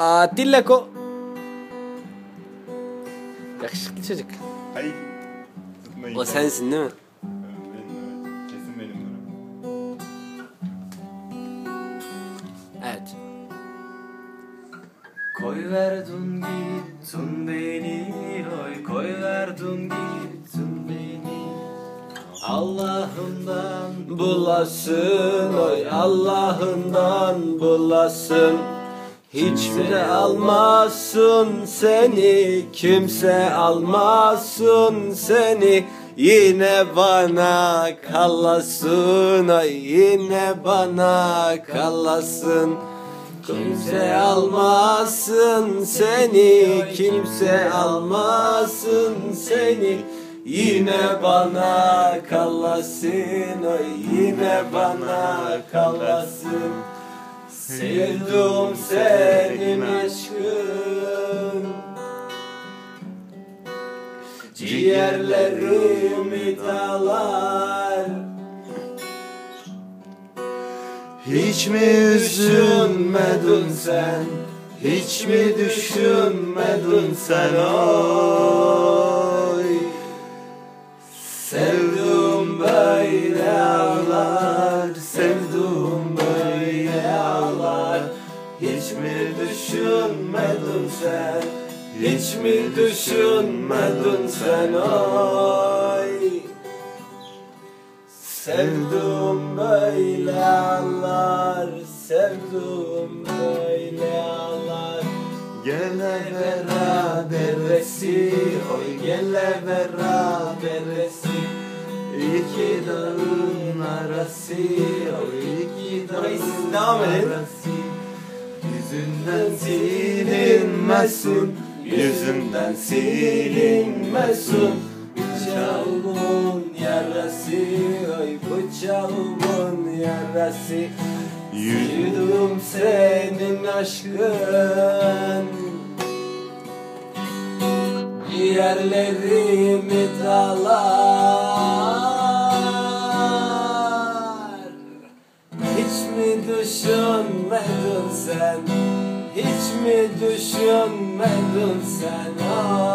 Atilla ko. Yakışıklı çocuk. Hayır. Tutmayın. O sensin değil mi? Evet. Koy verdun gittin beni oy koy verdun gittin beni Allah'ından Bulasın oy Allah'ından bulasın Hiçbiri almasın seni? Kimse almasın seni. Yine bana kalasın oy Yine bana kalasın Kimse almasın seni Kimse almasın seni. Yine bana kalasın oy Yine bana kalasın Sevdim senin Ciğerlerimi dalar Hiç mi üzülmedin sen? Hiç mi düşünmedin sen? Oy. Sevdim böyle ağlar Sevdim böyle ağlar. Hiç mi düşünmedin sen Hiç mi düşünmedin sen oy Sevdim böyle ağlar Sevdim böyle ağlar Gele beraber resi Oy gele beraber resi. İki dağın arası Oy iki dağın arası. Yüzünden silinmesin Yüzünden silinmesin. Bıçağımın yarası Oy bıçağımın yarası. Yürüdüm senin aşkın. Ciğerlerimi dalar. Hiç mi düşünmedin sen Hiç mi düşünmedin sen Ay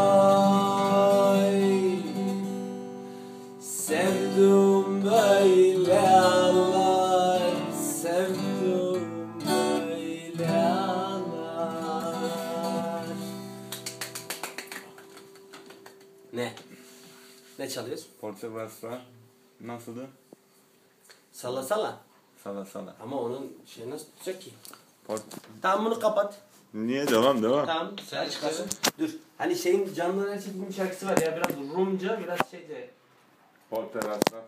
Sevdim böyle ağlar Sevdim böyle ağlar Ne? Ne çalıyoruz? Portebasla. Nasıldı? Salla salla. Sala sala. Ama onun şey nasıl tutacak ki? Port... Tamam bunu kapat. Niye? Devam devam. Tamam sen çıkarsın. Dur. Hani şeyin Candan Erçetin'in bir şarkısı var ya biraz Rumca biraz şeyce. Portebasla.